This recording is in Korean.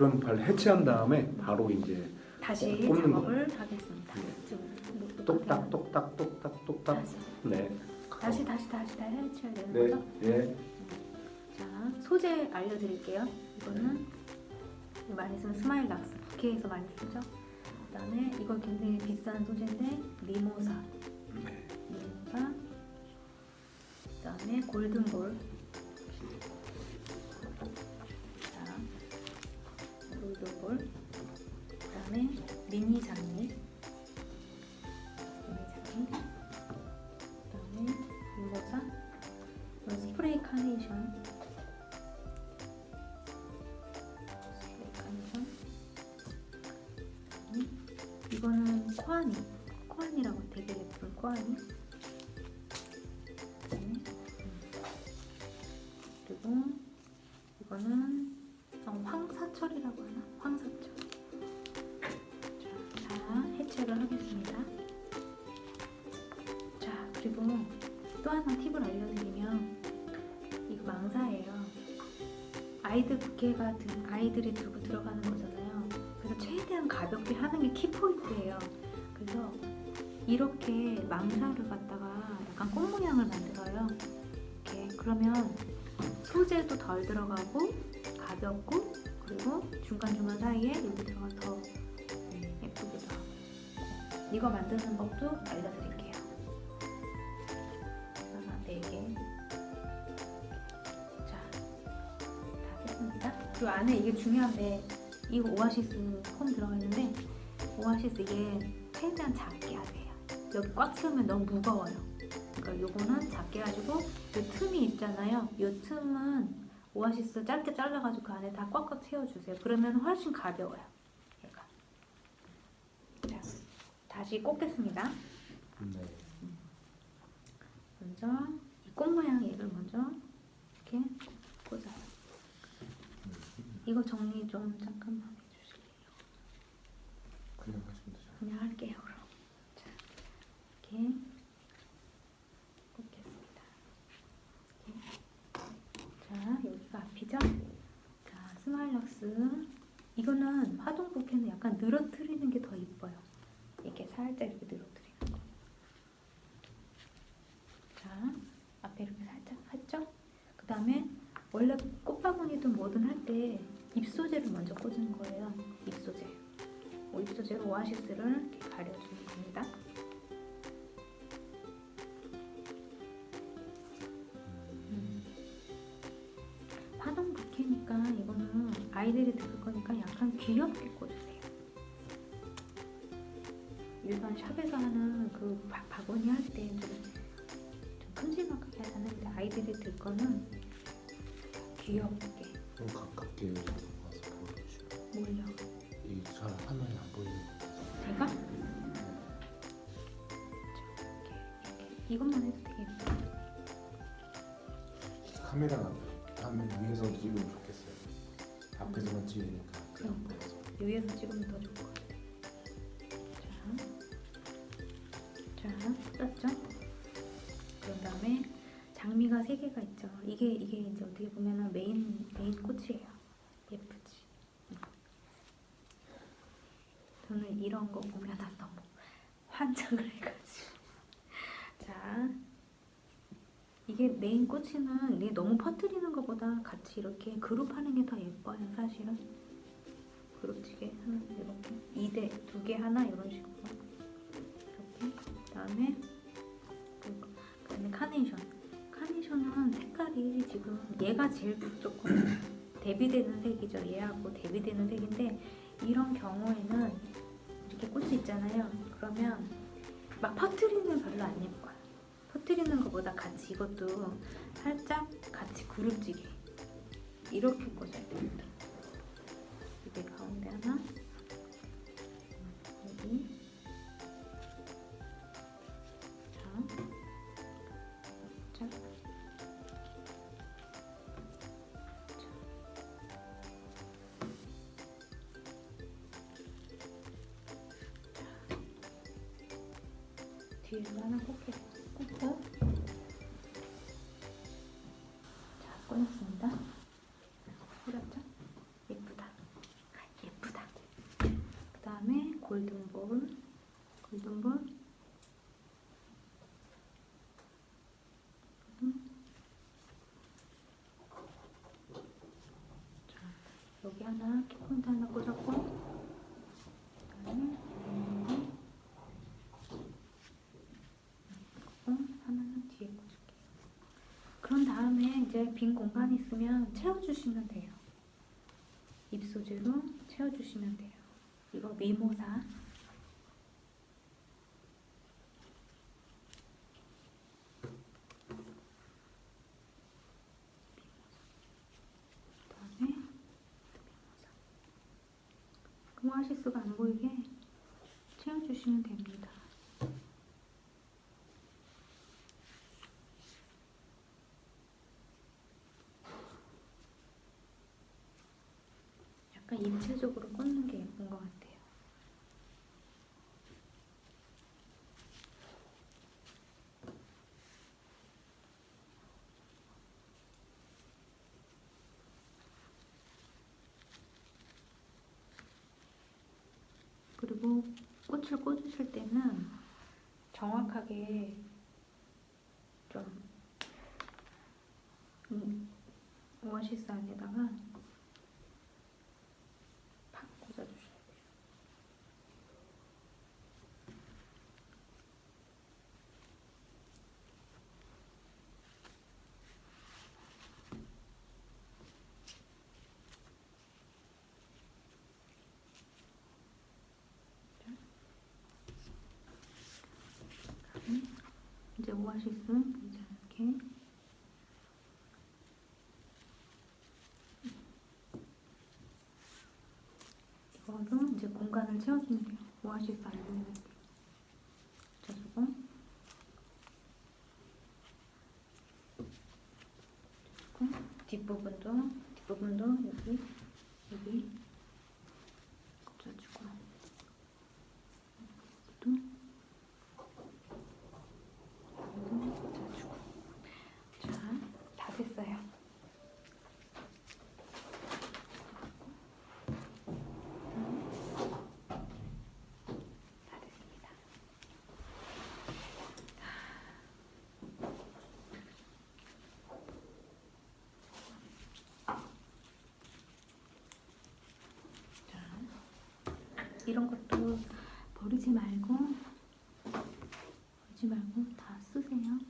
그럼 바로 해체한 다음에 바로 이제 다시 꼽는 작업을 하겠습니다. 네. 지금 노트북에 똑딱 똑딱 똑딱 똑딱 다시 네. 다시 다시 다시 다 해쳐야 되는 네. 거죠? 예. 자 소재 알려드릴게요. 이거는 많이 쓰는 스마일 락스 부케에서 많이 쓰죠. 그다음에 이거 굉장히 비싼 소재인데 미모사 네. 미모사 그다음에 골든볼 골든볼. 그 다음에 미니 장미. 미니 장미. 그 다음에 미모사 이건 스프레이 카네이션. 스프레이 카네이션. 이거는 코아니 코아니라고 되게 예쁜 코아니 다 해체를 하겠습니다. 자 그리고 또 하나 팁을 알려드리면 이거 망사예요. 아이들 부케가 든 아이들이 들고 들어가는 거잖아요. 그래서 최대한 가볍게 하는 게 키포인트예요. 그래서 이렇게 망사를 갖다가 약간 꽃 모양을 만들어요. 이렇게. 그러면 소재도 덜 들어가고 가볍고 그리고 중간중간 사이에 여기 들어가 더 이거 만드는 법도 알려드릴게요 하나 네 개 자, 다 됐습니다 그리고 안에 이게 중요한데 이 오아시스 폼 들어가 있는데 오아시스 이게 최대한 작게 하세요 여기 꽉 채우면 너무 무거워요 그러니까 요거는 작게 가지고 이 틈이 있잖아요. 이 틈은 오아시스 짧게 잘라가지고 그 안에 다 꽉꽉 채워주세요. 그러면 훨씬 가벼워요. 얘가. 자, 다시 꽂겠습니다. 네. 먼저 이꽃 모양 얘를 먼저 이렇게 꽂아요. 이거 정리 좀 잠깐만 해주실래요? 그냥 하시면 되죠. 그냥 할게요 그럼. 자, 이렇게 꽂겠습니다. 이렇게. 자, 여기가 앞이죠? 자, 스마일락스. 이거는 화동 부케는 약간 늘어뜨리는 게 더 이뻐요. 이렇게 살짝 이렇게 늘어뜨리는 거. 자, 앞에 이렇게 살짝 했죠? 그 다음에 원래 꽃바구니든 뭐든 할 때 잎소재를 먼저 꽂는 거예요. 잎소재. 뭐 잎소재로 오아시스를 이렇게 가려주는 겁니다. 음. 화동 부케니까 이거는 아이들이 들을 거니까 약간 귀엽게 꽂으세요. 일반 샵에서 하는 그 바, 바구니 할 때좀좀 큼지막하게 하는데 아이들이 들 거는 귀엽게. 좀 가깝게 와서 보여주시면 몰려. 이잘 화면이 안 보이는 것 같아서. 제가? 이렇게, 이렇게 이것만 해도 되겠다. 카메라 화면 위에서 찍으면 좋겠어요. 앞에서만 찍으니까 그안 보여서. 위에서 찍으면 더 좋을 것 같아. 자, 자, 떴죠? 장미가 세 개가 있죠. 이게 이게 이제 어떻게 보면은 메인 메인 꽃이에요. 예쁘지. 음. 저는 이런 거 보면 은 너무 환장을 해가지고. 자, 이게 메인 꽃이는 이게 너무 퍼뜨리는 것보다 같이 이렇게 그룹 하는 게 더 예뻐요, 사실은. 그룹치게 하나 이렇게 2대 두 개 하나 이런 식으로 이렇게 그다음에 그다음에 카네이션 카네이션은 색깔이 지금 얘가 제일 조금 대비되는 색이죠. 얘하고 대비되는 색인데 이런 경우에는 이렇게 꽃이 있잖아요. 그러면 막 퍼트리는 별로 안 예뻐요. 퍼트리는 것보다 같이 이것도 살짝 같이 그룹지게 이렇게 꽂아야 됩니 뒤에는 하나 꽂게 꽂고. 자 꺼냈습니다. 뿌렸죠? 예쁘다. 예쁘다. 그 다음에 골든볼. 골든볼. 음. 여기 하나 키포인트 하나 꽂았고. 이제 빈 공간 있으면 채워주시면 돼요. 입소재로 채워주시면 돼요. 이거 미모사 그다음에 오아시스가 안 보이게 채워주시면 됩니다. 약간 꽂는 게 예쁜 것 같아요. 그리고 꽃을 꽂으실 때는 정확하게 좀 음, 오아시스 안에다가 팍 꽂아주셔야 돼요. 그다음에 이제 오아시스 이제 이렇게 이거로 이제 공간을 채워주면 돼요. 오아시스 안 보이는 데. 자, 저거. 뒷부분도 뒷부분도 여기 여기 꽂아주고 또 여기도 꽂아주고 자, 다 됐어요. 다 됐습니다. 자, 이런 것도 버리지 말고 버리지 말고 다 쓰세요.